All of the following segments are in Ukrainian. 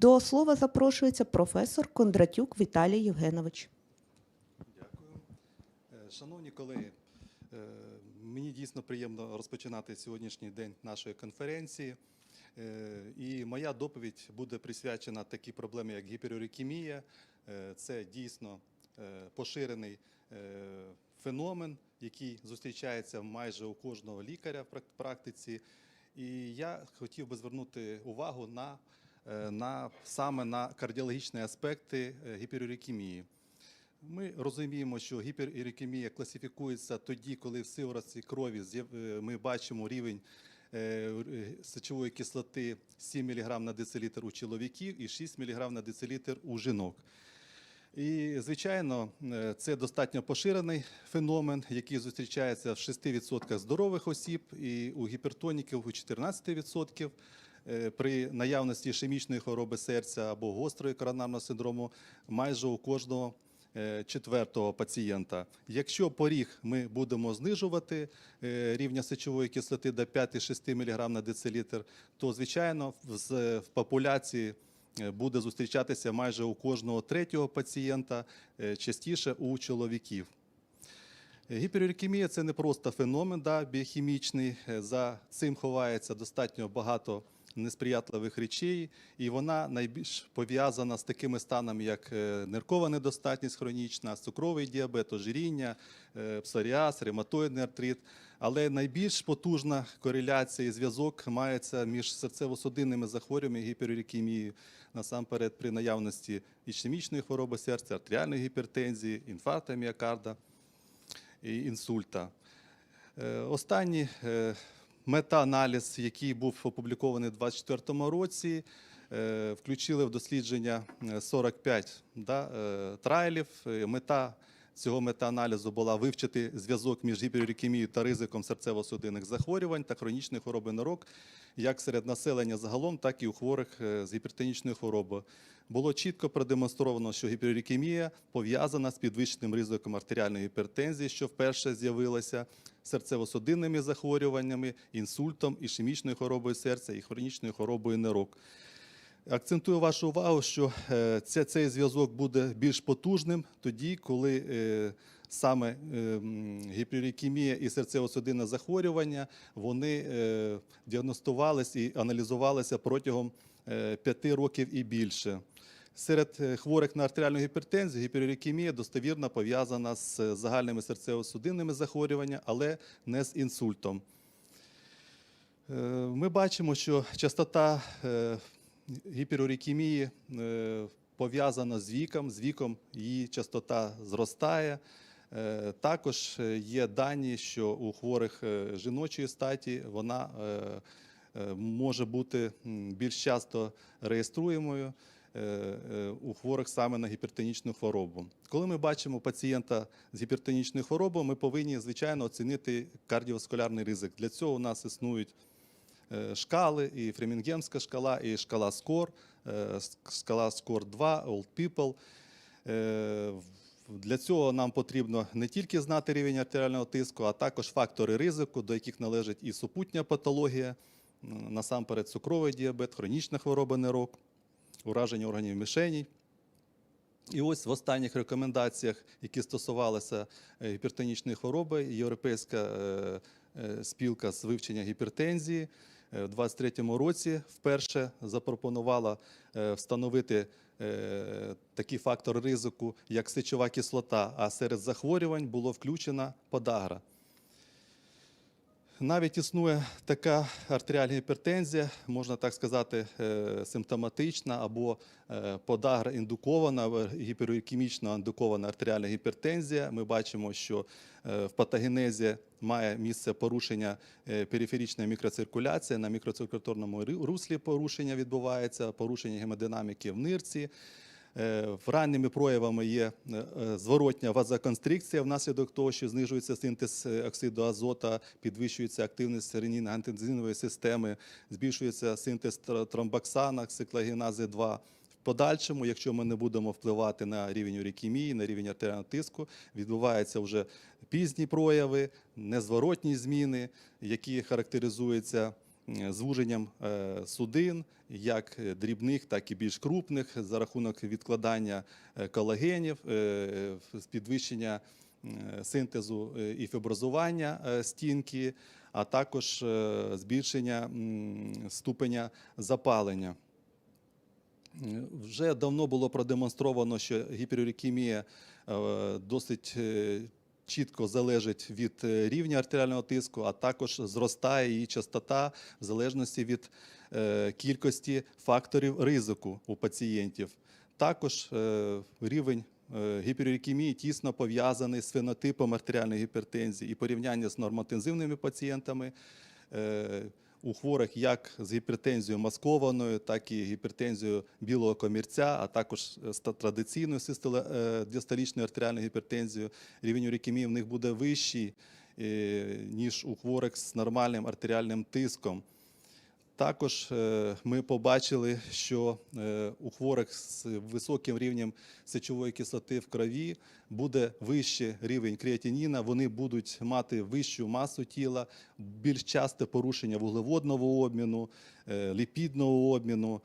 До слова запрошується професор Кондратюк Віталій Євгенович. Дякую. Е, Шановні колеги, е, мені дійсно приємно розпочинати сьогоднішній день нашої конференції. Е, І моя доповідь буде присвячена такій проблемі, як гіперурикемія. Е, Це дійсно поширений феномен, який зустрічається майже у кожного лікаря в практиці. І я хотів би звернути увагу на, на саме на кардіологічні аспекти е, гіперурикемії. Ми розуміємо, що гіперірикемія класифікується тоді, коли в сиворотці крові е, ми бачимо рівень е, е, сечової кислоти 7 мг на децилітр у чоловіків і 6 мг на децилітр у жінок. І, звичайно, е, це достатньо поширений феномен, який зустрічається в 6% здорових осіб і у гіпертоніків у 14%. Е, При наявності ішемічної хвороби серця або гострої коронарного синдрому майже у кожного е, четвертого пацієнта. Якщо поріг ми будемо знижувати е, рівня сечової кислоти до 5-6 мг на децилітр, то звичайно в популяції буде зустрічатися майже у кожного третього пацієнта, частіше у чоловіків. Гіперурикемія – це не просто феномен да, біохімічний. За цим ховається достатньо багато несприятливих речей, і вона найбільш пов'язана з такими станами, як е, ниркова недостатність хронічна, цукровий діабет, ожиріння, е, псоріаз, ревматоїдний артрит. Але найбільш потужна кореляція і зв'язок мається між серцево-судинними захворюваннями і гіперурикемією, насамперед при наявності ішемічної хвороби серця, артеріальної гіпертензії, інфаркту міокарда і інсульта. Е, Останній е, мета-аналіз, який був опублікований у 2024 році, е, включили в дослідження е, 45 да, е, трайлів. Е, Мета цього мета-аналізу була вивчити зв'язок між гіперурикемією та ризиком серцево-судинних захворювань та хронічної хвороби нирок, як серед населення загалом, так і у хворих е, з гіпертонічною хворобою. Було чітко продемонстровано, що гіперурикемія пов'язана з підвищеним ризиком артеріальної гіпертензії, що вперше з'явилася серцево-судинними захворюваннями, інсультом, ішемічною хворобою серця і хронічною хворобою нирок. Акцентую вашу увагу, що е, це, цей зв'язок буде більш потужним тоді, коли е, саме е, гіперікемія і серцево-судинне захворювання вони е, діагностувались і аналізувалися протягом п'яти років і більше. Серед хворих на артеріальну гіпертензію гіперікемія достовірно пов'язана з загальними серцево-судинними захворюваннями, але не з інсультом. Ми бачимо, що частота гіперурикемії е, пов'язана з віком. З віком її частота зростає. Е, Також є дані, що у хворих е, жіночої статі вона може бути більш часто реєструємою у хворих саме на гіпертонічну хворобу. Коли ми бачимо пацієнта з гіпертонічною хворобою, ми повинні, звичайно, оцінити кардіоваскулярний ризик. Для цього у нас існують шкали, і Фремінгемська шкала, і шкала СКОР, е, шкала СКОР 2, Old People. Е, Для цього нам потрібно не тільки знати рівень артеріального тиску, а також фактори ризику, до яких належить і супутня патологія, насамперед цукровий діабет, хронічна хвороба нирок, ураження органів мішеній. І ось в останніх рекомендаціях, які стосувалися е, гіпертонічної хвороби, Європейська е, е, спілка з вивчення гіпертензії е, в 2023 році вперше запропонувала е, встановити е, такий фактор ризику, як сечова кислота, а серед захворювань було включено подагра. Навіть існує така артеріальна гіпертензія, можна так сказати, е, симптоматична або е, подагра індукована, е, гіперікемічно індукована артеріальна гіпертензія. Ми бачимо, що в патогенезі має місце порушення периферичної мікроциркуляції, на мікроциркуляторному руслі порушення відбувається, порушення гемодинаміки в нирці. Е, ранніми проявами є е, е, зворотня вазоконстрикція внаслідок того, що знижується синтез оксиду азота, підвищується активність ренін-ангіотензинової системи, збільшується синтез тромбоксана, циклогенази 2. В подальшому, якщо ми не будемо впливати на рівень урікемії, на рівень артеріального тиску, відбуваються вже пізні прояви, незворотні зміни, які характеризуються звуженням е, судин, як дрібних, так і більш крупних, за рахунок відкладання е, колагенів, е, підвищення синтезу і фіброзування стінки, а також збільшення ступеня запалення. Вже давно було продемонстровано, що гіперурікемія досить чітко залежить від е, рівня артеріального тиску, а також зростає її частота в залежності від е, кількості факторів ризику у пацієнтів. Також е, рівень гіперурікемії тісно пов'язаний з фенотипом артеріальної гіпертензії і порівняння з нормотензивними пацієнтами. Е, у хворих як з гіпертензією маскованою, так і гіпертензією білого комірця, а також з традиційною систоло- е, діастолічною артеріальною гіпертензією, рівень урікемії в них буде вищий, е, ніж у хворих з нормальним артеріальним тиском. Також е, ми побачили, що е, у хворих з високим рівнем сечової кислоти в крові буде вищий рівень креатиніна, вони будуть мати вищу масу тіла, більш часте порушення вуглеводного обміну, е, ліпідного обміну.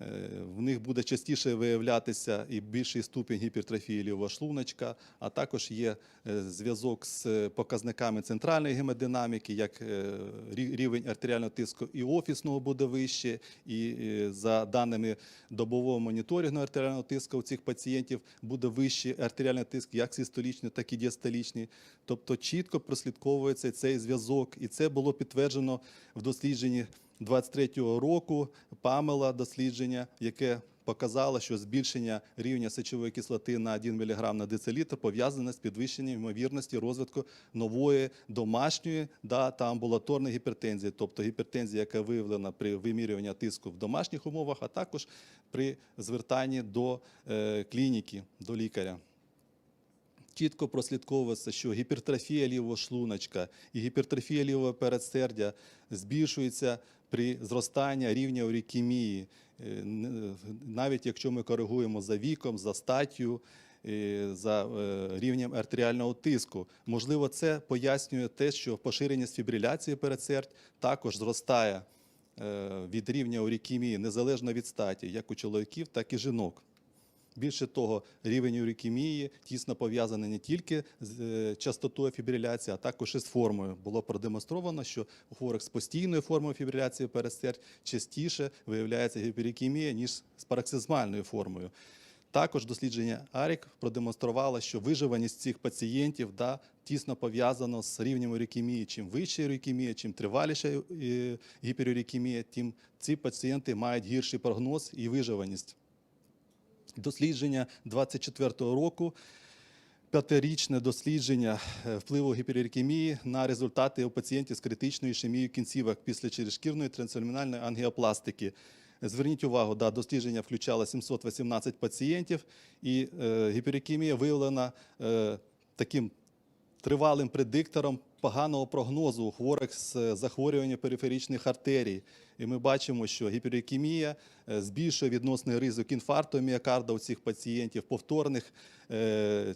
Е, В них буде частіше виявлятися і більший ступінь гіпертрофії лівого шлуночка, а також є е, зв'язок з показниками центральної гемодинаміки, як е, рівень артеріального тиску і офісного буде вище, і за даними добового моніторингу артеріального тиску у цих пацієнтів буде вищий артеріальний тиск, як систолічний, так і діастолічний. Тобто чітко прослідковується цей зв'язок, і це було підтверджено в дослідженні 23-го року Памела дослідження, яке показало, що збільшення рівня сечової кислоти на 1 мг на децилітр пов'язане з підвищенням ймовірності розвитку нової домашньої да, та амбулаторної гіпертензії, тобто гіпертензія, яка виявлена при вимірюванні тиску в домашніх умовах, а також при звертанні до е, клініки, до лікаря. Чітко прослідковується, що гіпертрофія лівого шлуночка і гіпертрофія лівого передсердя збільшується при зростанні рівня урікемії, Е, навіть якщо ми коригуємо за віком, за статтю, е, за е, рівнем артеріального тиску. Можливо, це пояснює те, що поширеність фібриляції передсердь також зростає від рівня урікемії незалежно від статі, як у чоловіків, так і жінок. Більше того, рівень урікемії тісно пов'язаний не тільки з е, частотою фібриляції, а також і з формою. Було продемонстровано, що у хворих з постійною формою фібриляції передсердь частіше виявляється гіперікемія, ніж з пароксизмальною формою. Також дослідження АРІК продемонструвало, що виживаність цих пацієнтів да, тісно пов'язано з рівнем урікемії. Чим вища урікемія, чим триваліша е, гіперурікемія, тим ці пацієнти мають гірший прогноз і виживаність дослідження 24-го року, п'ятирічне дослідження е, впливу гіперікемії на результати у пацієнтів з критичною ішемією кінцівок після черезшкірної трансформінальної ангіопластики. Зверніть увагу, да, дослідження включало 718 пацієнтів, і е, гіперікемія виявлена е, таким тривалим предиктором поганого прогнозу у хворих з захворюванням периферичних артерій. І ми бачимо, що гіперікемія е, збільшує відносний ризик інфаркту міокарда у цих пацієнтів, повторних е,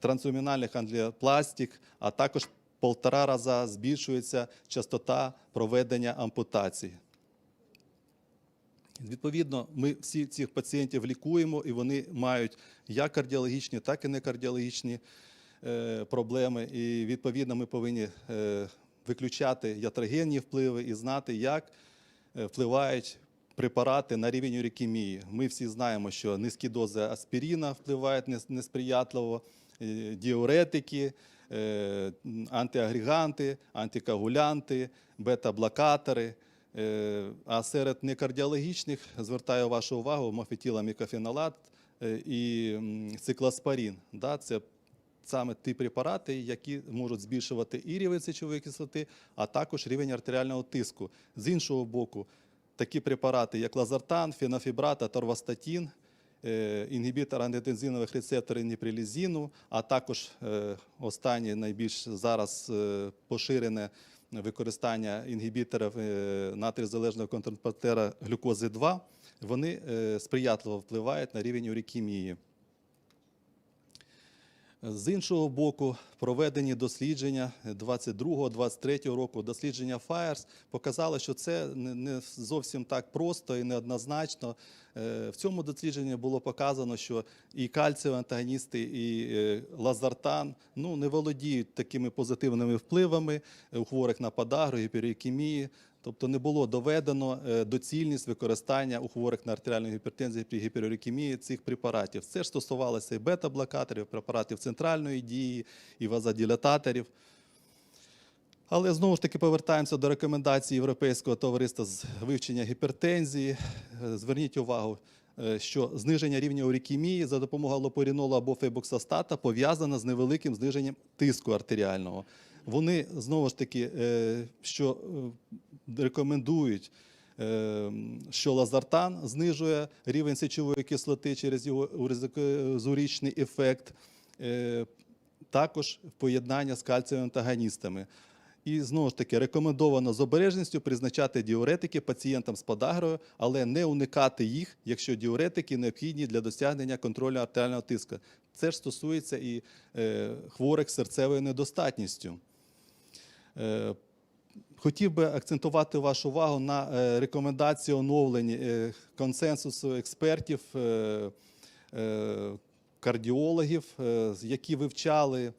трансумінальних англіопластик, а також полтора раза збільшується частота проведення ампутацій. Відповідно, ми всі цих пацієнтів лікуємо, і вони мають як кардіологічні, так і некардіологічні е, проблеми. І відповідно ми повинні е, виключати ятрогенні впливи і знати, як е, впливають препарати на рівень урікемії. Ми всі знаємо, що низькі дози аспіріна впливають несприятливо, е, діуретики, е, антиагреганти, антикоагулянти, бета-блокатори. Е, А серед некардіологічних звертаю вашу увагу мофетіламікофенолат е, і циклоспорін. Це саме ті препарати, які можуть збільшувати і рівень сечової кислоти, а також рівень артеріального тиску. З іншого боку, такі препарати, як лазартан, фенофібрат, аторвастатін, е, інгібітор ангіотензинових рецепторів ніприлізіну, а також е, останнє найбільш зараз е, поширене використання інгібіторів натріозалежного контртранспортера глюкози 2, вони сприятливо впливають на рівень урікемії. З іншого боку, проведені дослідження 22-23 року, дослідження FIRES показали, що це не- не зовсім так просто і неоднозначно. Е, В цьому дослідженні було показано, що і кальцієві антагоністи, і е, лазартан ну, не володіють такими позитивними впливами у хворих на подагру, гіперікемії. Тобто не було доведено е, доцільність використання у хворих на артеріальну гіпертензію при гіперурікемії цих препаратів. Це ж стосувалося і бета-блокаторів, препаратів центральної дії, і вазодилататорів. Але знову ж таки повертаємося до рекомендацій Європейського товариства з вивчення гіпертензії. Е, Зверніть увагу, е, що зниження рівня урікемії за допомогою лопорінолу або фейбоксостата пов'язано з невеликим зниженням тиску артеріального. Вони знову ж таки, е, що е, рекомендують, е, що лазартан знижує рівень сечової кислоти через його уризикозурічний ефект, також поєднання з кальцієвими антагоністами. І знову ж таки рекомендовано з обережністю призначати діуретики пацієнтам з подагрою, але не уникати їх, якщо діуретики необхідні для досягнення контролю артеріального тиску. Це ж стосується і е, хворих серцевою недостатністю. Е, Хотів би акцентувати вашу увагу на е, рекомендації оновлені е, консенсусу експертів, кардіологів, які вивчали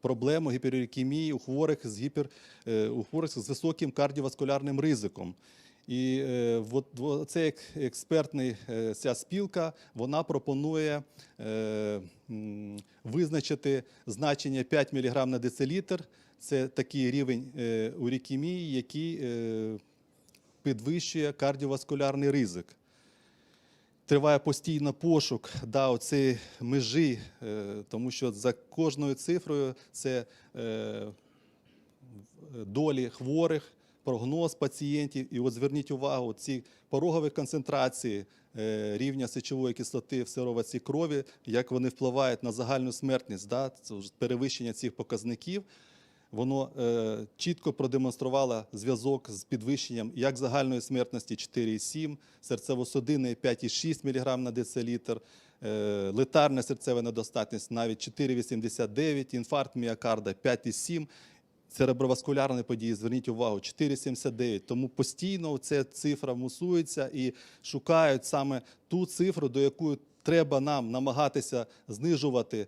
проблему гіперікемії у хворих з гіпер, у хворих з високим кардіоваскулярним ризиком. І от, ця спілка вона пропонує визначити значення 5 мг на децилітр. Це такий рівень е, урікемії, який е, підвищує кардіоваскулярний ризик. Триває постійно пошук да, оцієї межі, е, тому що за кожною цифрою це долі хворих, прогноз пацієнтів. І от зверніть увагу, ці порогові концентрації рівня сечової кислоти в сироватці крові, як вони впливають на загальну смертність, да, перевищення цих показників. Воно е, чітко продемонструвало зв'язок з підвищенням як загальної смертності 4,7, серцево-судинної 5,6 мг на децилітр, е, летарна серцева недостатність навіть 4,89, інфаркт міокарда 5,7, цереброваскулярні події, зверніть увагу, 4,79. Тому постійно ця цифра мусується і шукають саме ту цифру, до якої треба нам намагатися знижувати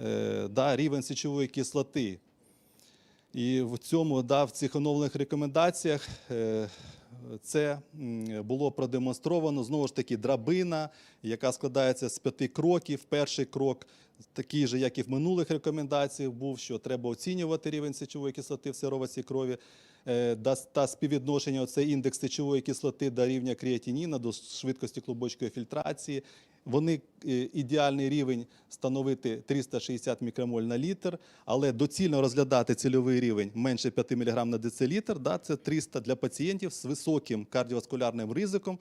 е, да, рівень сечової кислоти. І в цьому, да, в цих оновлених рекомендаціях е, це було продемонстровано знову ж таки драбина, яка складається з п'яти кроків. Перший крок такий же, як і в минулих рекомендаціях, був, що треба оцінювати рівень сечової кислоти в сироватці крові. е, Та співвідношення оцей індекс сечової кислоти до рівня креатиніна, до швидкості клубочкової фільтрації. Вони е, ідеальний рівень становити 360 мікромоль на літр, але доцільно розглядати цільовий рівень менше 5 мг на децилітр, да, це 300 для пацієнтів з високим кардіоваскулярним ризиком,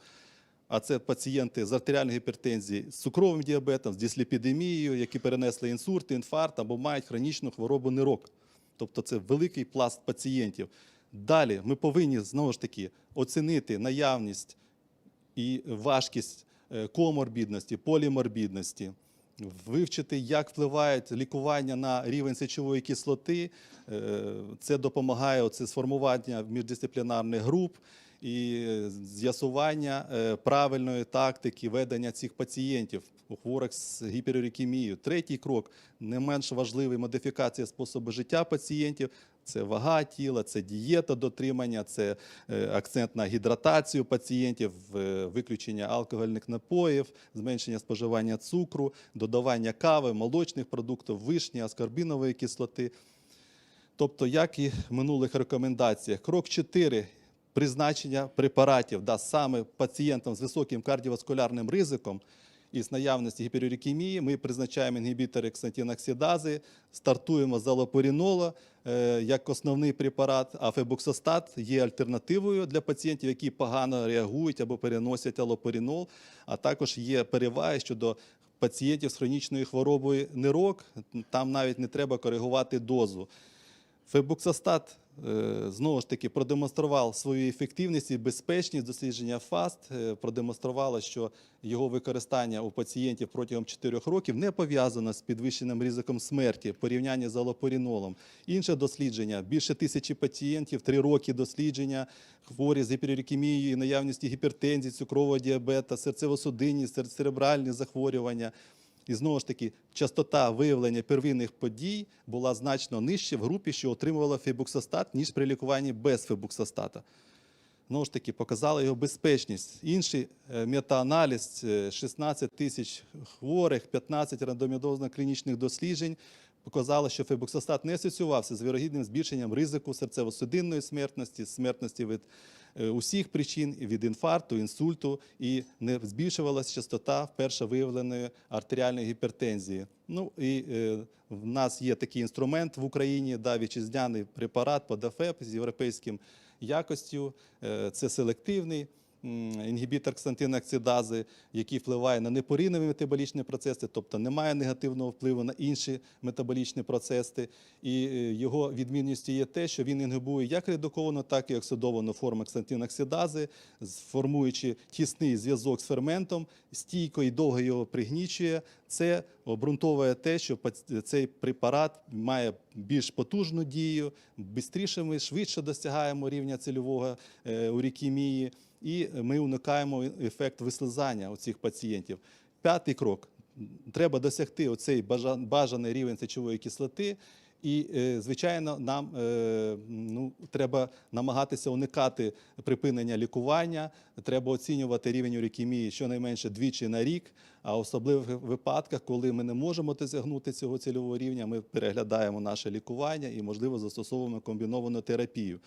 а це пацієнти з артеріальною гіпертензією, з цукровим діабетом, з дисліпідемією, які перенесли інсульт, інфаркт або мають хронічну хворобу нирок. Тобто це великий пласт пацієнтів. Далі ми повинні знову ж таки оцінити наявність і важкість коморбідності, поліморбідності, вивчити, як впливають лікування на рівень сечової кислоти. Е, Це допомагає оце сформування міждисциплінарних груп і е, з'ясування е, правильної тактики ведення цих пацієнтів у хворих з гіперурікемією. Третій крок не менш важливий модифікація способу життя пацієнтів. Це вага тіла, це дієта дотримання, це е, акцент на гідратацію пацієнтів, е, виключення алкогольних напоїв, зменшення споживання цукру, додавання кави, молочних продуктів, вишні, аскорбінової кислоти. Тобто, як і в минулих рекомендаціях, крок 4 призначення препаратів да, саме пацієнтам з високим кардіоваскулярним ризиком із наявності гіперурікемії ми призначаємо інгібітори ксантиноксидази, стартуємо з алопорінола е, як основний препарат, а фебуксостат є альтернативою для пацієнтів, які погано реагують або переносять алопорінол, а також є переваги щодо пацієнтів з хронічною хворобою нирок, там навіть не треба коригувати дозу. Фебуксостат знову ж таки продемонстрував свою ефективність і безпечність. Дослідження ФАСТ е, продемонструвало, що його використання у пацієнтів протягом 4 років не пов'язано з підвищеним ризиком смерті в порівнянні з алопорінолом. Інше дослідження більше тисячі пацієнтів, 3 роки дослідження, хворі з гіперурікемією, і наявністю гіпертензії, цукрового діабета, серцево-судинні, сер- церебральні захворювання. І знову ж таки, частота виявлення первинних подій була значно нижча в групі, що отримувала фебуксостат, ніж при лікуванні без фебуксостата. Знову ж таки, показала його безпечність. Інший е, метааналіз е, 16 тисяч хворих, 15 рандомізованих клінічних досліджень показало, що фебуксостат не асоціювався з вірогідним збільшенням ризику серцево-судинної смертності, смертності від е, усіх причин від інфаркту, інсульту, і не збільшувалася частота вперше виявленої артеріальної гіпертензії. Ну і е, в нас є такий інструмент в Україні, да, вітчизняний препарат ПОДАФЕП з європейським якостю. Е, Це селективний інгібітор ксантиноксидази, який впливає на непорівневі метаболічні процеси, тобто не має негативного впливу на інші метаболічні процеси. І е, його відмінністю є те, що він інгибує як редуковану, так і оксидовану форму ксантиноксидази, формуючи тісний зв'язок з ферментом, стійко і довго його пригнічує. Це обґрунтовує те, що цей препарат має більш потужну дію, швидше ми швидше досягаємо рівня цільового е, урікемії, і ми уникаємо ефект вислизання у цих пацієнтів. П'ятий крок. Треба досягти оцей бажа- бажаний рівень сечової кислоти. І, е, звичайно, нам е, ну, треба намагатися уникати припинення лікування. Треба оцінювати рівень урікемії щонайменше двічі на рік. А в особливих випадках, коли ми не можемо досягнути цього цільового рівня, ми переглядаємо наше лікування і, можливо, застосовуємо комбіновану терапію.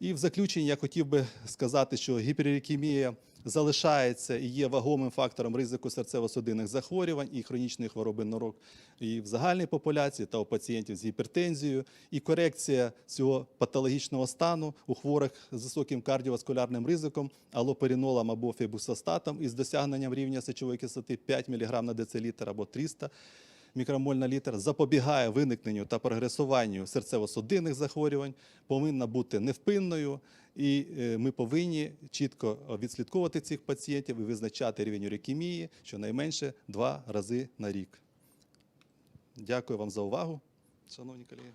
І в заключенні я хотів би сказати, що гіперікемія залишається і є вагомим фактором ризику серцево-судинних захворювань і хронічної хвороби нирок і в загальній популяції та у пацієнтів з гіпертензією. І корекція цього патологічного стану у хворих з високим кардіоваскулярним ризиком, алоперинолом або фебусостатом із досягненням рівня сечової кислоти 5 мг на децилітр або 300 мікромоль на запобігає виникненню та прогресуванню серцево-судинних захворювань, повинна бути невпинною, і е, ми повинні чітко відслідковувати цих пацієнтів і визначати рівень урікемії щонайменше два рази на рік. Дякую вам за увагу, шановні колеги.